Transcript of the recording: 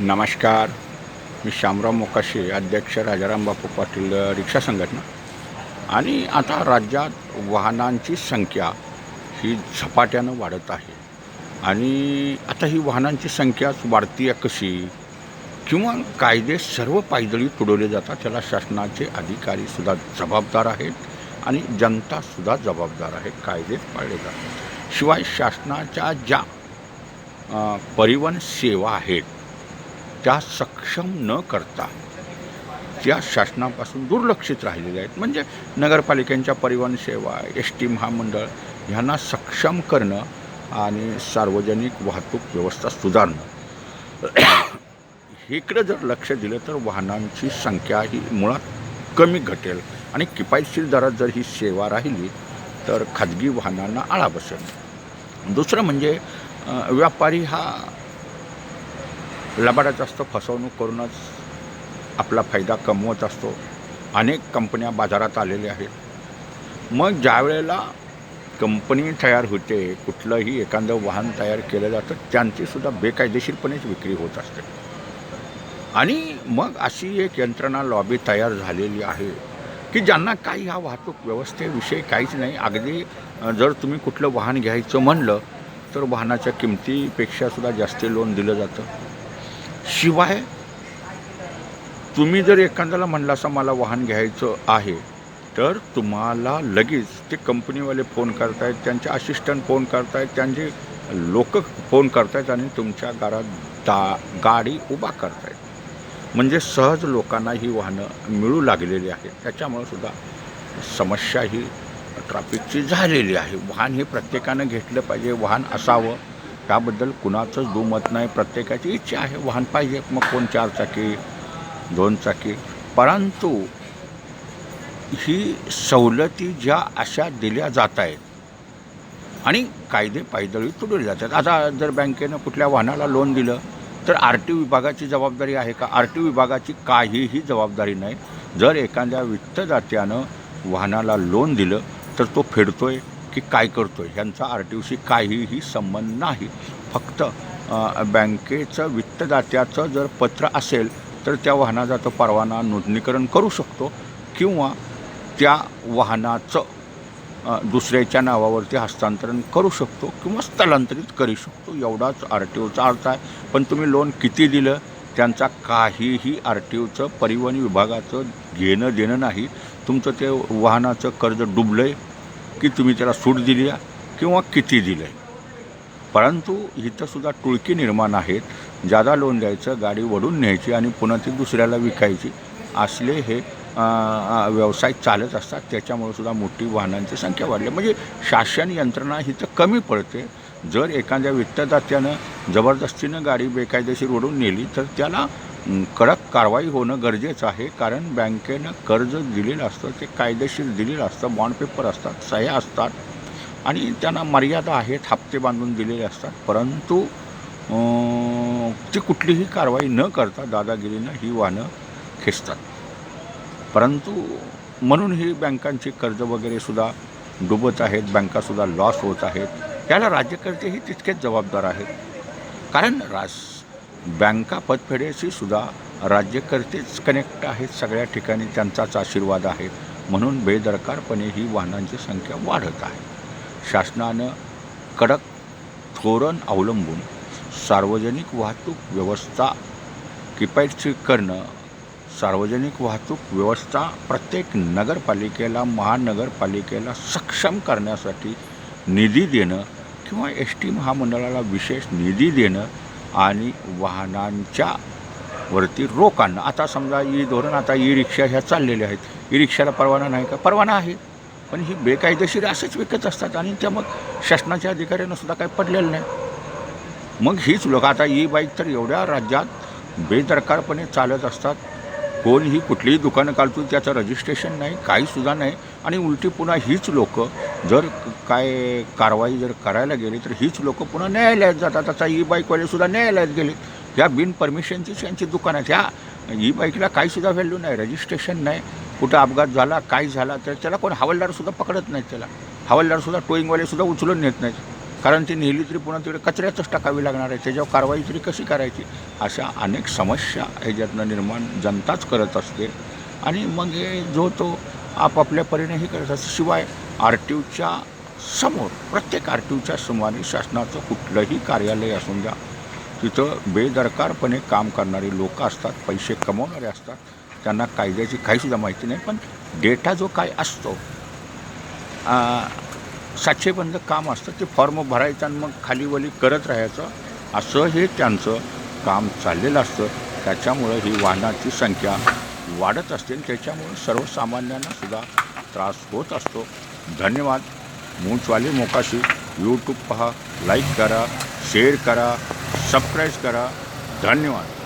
नमस्कार. मी श्यामराव मोकाशे अध्यक्ष राजाराम बापू पाटील रिक्षा संघटना. आणि आता राज्यात वाहनांची संख्या ही झपाट्यानं वाढत आहे. आणि आता ही वाहनांची संख्याच वाढती आहे कशी? किंवा कायदे सर्व पायदळी तुडवले जातात त्याला शासनाचे अधिकारीसुद्धा जबाबदार आहेत आणि जनतासुद्धा जबाबदार आहे कायदेच पाळले जातात. शिवाय शासनाच्या ज्या परिवहन सेवा आहेत त्या सक्षम न करता त्या शासनापासून दुर्लक्षित राहिलेल्या आहेत. म्हणजे नगरपालिकांच्या परिवहन सेवा एस टी महामंडळ ह्यांना सक्षम करणं आणि सार्वजनिक वाहतूक व्यवस्था सुधारणं. इकडे जर लक्ष दिलं तर वाहनांची संख्या ही मुळात कमी घटेल आणि किफायतशीर दरात जर ही सेवा राहिली तर खाजगी वाहनांना आळा बसेल. दुसरं म्हणजे व्यापारी हा लबाडात जास्त फसवणूक करूनच आपला फायदा कमवत असतो. अनेक कंपन्या बाजारात आलेल्या आहेत. मग ज्या वेळेला कंपनी तयार होते कुठलंही एखादं वाहन तयार केलं जातं त्यांचीसुद्धा बेकायदेशीरपणेच विक्री होत असते. आणि मग अशी एक यंत्रणा लॉबी तयार झालेली आहे की ज्यांना काही ह्या वाहतूक व्यवस्थेविषयी काहीच नाही. अगदी जर तुम्ही कुठलं वाहन घ्यायचं म्हणलं तर वाहनाच्या किमतीपेक्षासुद्धा जास्त लोन दिलं जातं. शिवाय तुम्ही जर एखाद्याला म्हणला असं मला वाहन घ्यायचं आहे तर तुम्हाला लगेच ते कंपनीवाले फोन करतायत त्यांचे असिस्टंट फोन करतायत त्यांचे लोक फोन करतायत आणि तुमच्या घरात दा गाडी उभा करतायत. म्हणजे सहज लोकांना ही वाहनं मिळू लागलेली आहेत. त्याच्यामुळे सुद्धा समस्या ही ट्रॅफिकची झालेली आहे. वाहन हे प्रत्येकानं घेतलं पाहिजे. वाहन असावं. त्याबद्दल कुणाचंच दुमत नाही. प्रत्येकाची इच्छा आहे. वाहन पाहिजे मग कोण चार चाकी दोन चाकी. परंतु ही सवलती ज्या अशा दिल्या जात आहेत आणि कायदे पायदळी तुडवले जातात. आता जर बँकेनं कुठल्या वाहनाला लोन दिलं तर आर टी विभागाची जबाबदारी आहे का? आर टी विभागाची काहीही जबाबदारी नाही. जर एखाद्या वित्तदात्यानं वाहनाला लोन दिलं तर तो फेडतोय. नक्की काय करतो आहे ह्यांचा आर टी ओशी काहीही संबंध नाही. फक्त बँकेचं वित्तदात्याचं जर पत्र असेल तर त्या वाहनाचा तो परवाना नोंदणीकरण करू शकतो किंवा त्या वाहनाचं दुसऱ्याच्या नावावरती हस्तांतरण करू शकतो किंवा स्थलांतरित करू शकतो. एवढाच आर टी ओचा अर्थ आहे. पण तुम्ही लोन किती दिलं? त्यांचा काहीही आर टी ओचं परिवहन विभागाचं घेणं देणं नाही. तुमचं ते वाहनाचं कर्ज डुबलं आहे की तुम्ही त्याला सूट दिली आहे किंवा किती दिलं आहे परंतु इथंसुद्धा टुळकी निर्माण आहेत. जादा लोन द्यायचं गाडी वडून न्यायची आणि पुन्हा ती दुसऱ्याला विकायची. असले हे व्यवसाय चालत असतात. त्याच्यामुळे सुद्धा मोठी वाहनांची संख्या वाढली. म्हणजे शासन यंत्रणा ही तर कमी पडते. जर एखाद्या वित्तदात्यानं जबरदस्तीनं गाडी बेकायदेशीर ओढून नेली तर त्याला कडक कारवाई होणं गरजेचं आहे कारण बँकेनं कर्ज दिलेलं असतं ते कायदेशीर दिलेलं असतं बॉन्ड पेपर असतात सह्या असतात आणि त्यांना मर्यादा आहेत हप्ते बांधून दिलेले असतात परंतु ती कुठलीही कारवाई न करता दादागिरीनं ही वाहनं खेचतात. परंतु म्हणून ही बँकांची कर्ज वगैरेसुद्धा डुबत आहेत बँकासुद्धा लॉस होत आहेत त्याला राज्यकर्तेही तितकेच जबाबदार आहेत. कारण राज बँका पतफेडेशी सुद्धा राज्यकर्तेच कनेक्ट आहेत. सगळ्या ठिकाणी त्यांचाच आशीर्वाद आहे. म्हणून बेदरकारपणे ही वाहनांची संख्या वाढत आहे. शासनानं कडक धोरण अवलंबून सार्वजनिक वाहतूक व्यवस्था किफायतशीर करणं सार्वजनिक वाहतूक व्यवस्था प्रत्येक नगरपालिकेला महानगरपालिकेला सक्षम करण्यासाठी निधी देणं किंवा एस टी महामंडळाला विशेष निधी देणं आणि वाहनांच्या वरती रोक आणणं आता समजा ई धोरण आता ई रिक्षा ह्या चाललेल्या आहेत. ई रिक्षाला परवाना नाही का? परवाना आहे. पण ही बेकायदेशीर असंच विकत असतात आणि त्या मग शासनाच्या अधिकाऱ्यांना सुद्धा काही पडलेलं नाही. मग हीच लोक आता ई बाईक तर एवढ्या राज्यात बेदरकारपणे चालत असतात. कोणीही कुठलीही दुकानं काढतो त्याचं रजिस्ट्रेशन नाही काहीसुद्धा नाही. आणि उलटी पुन्हा हीच लोक जर काय कारवाई जर करायला गेली तर हीच लोक पुन्हा न्यायालयात जातात. आता ई बाईकवालेसुद्धा न्यायालयात गेले. ह्या बिन परमिशनचीच यांची दुकानं आहेत. ह्या ई बाईकला काहीसुद्धा व्हॅल्यू नाही. रजिस्ट्रेशन नाही. कुठं अपघात झाला काय झाला तर त्याला कोण हवालदारसुद्धा पकडत नाहीत त्याला. हवालदारसुद्धा टोईंगवालेसुद्धा उचलून नेत नाहीत. कारण ती नेली तरी पुन्हा तिकडे कचऱ्यातच टाकावी लागणार आहे. त्याच्यावर कारवाई तरी कशी करायची? अशा अनेक समस्या ह्याच्यातनं निर्माण जनताच करत असते. आणि मग हे जो तो आपापल्या परीने हे करत असतं शिवाय आर टी ओच्या समोर प्रत्येक आर टी ओच्या सुमारे शासनाचं कुठलंही कार्यालय असून द्या तिथं बेदरकारपणे काम करणारी लोक असतात पैसे कमवणारे असतात. त्यांना कायद्याची काहीसुद्धा माहिती नाही पण डेटा जो काय असतो आ, काम असतं ते फॉर्म भरायचं आणि मग खालीवली करत राहायचं असं हे त्यांचं काम चाललेलं असतं. त्याच्यामुळं ही वाहनाची संख्या वाढत असते आणि त्याच्यामुळं सर्वसामान्यांना सुद्धा त्रास होत असतो. धन्यवाद. मूंचवाले मोकाशी. यूट्यूब पहा लाईक करा शेअर करा सबस्क्राईब करा. धन्यवाद.